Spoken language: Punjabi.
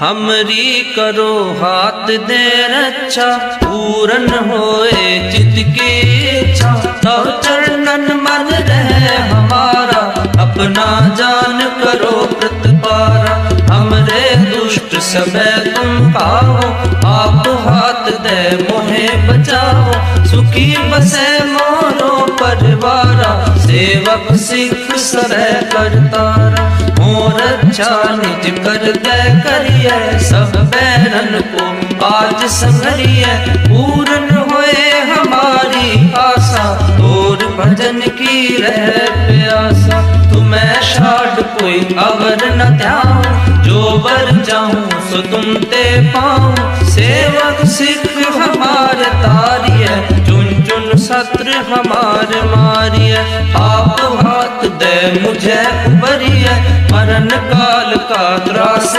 हमरी करो हाथ दे रक्षा पूरन होए चित की इच्छा तव चरणन मन रहे हमारा अपना जान करो प्रतिपारा हमरे दुष्ट सबे तुम पाओ आप हाथ दे मोहे बचाओ सुखी बसे मोरो परिवारा सेवक सिख सरे करतारा ਹੋ ਰੱਛਾ ਨਿਜ ਕਰਦੈ ਕਰੀਐ, ਸਭ ਬੈਰਨ ਕੋ ਆਜ ਸੰਗਰੀਐ ਪੂਰਨ ਹੋਏ ਹਮਾਰੀ ਆਸਾ ਤੋਰ ਭਜਨ ਕੀ ਰਹਿ ਪਿਆਸਾ। ਤੁਮੈ ਛਾੜ ਕੋਈ ਅਵਰ ਨ ਧਿਆਉ ਜੋ ਵਰ ਜਾਉ ਸੋ ਤੁਮ ਤੇ ਪਾਉ। ਸੇਵਕ ਸਿੱਖ ਹਮਾਰ ਤਾਰੀਐ ਚੁਨ ਚੁਨ ਸਤਰ ਹਮਾਰ ਮਾਰੀਐ। ਆਪ ਜੈ ਉਪਰੀਐ ਮਰਨ ਕਾਲ ਕਾ ਤਰਾਸ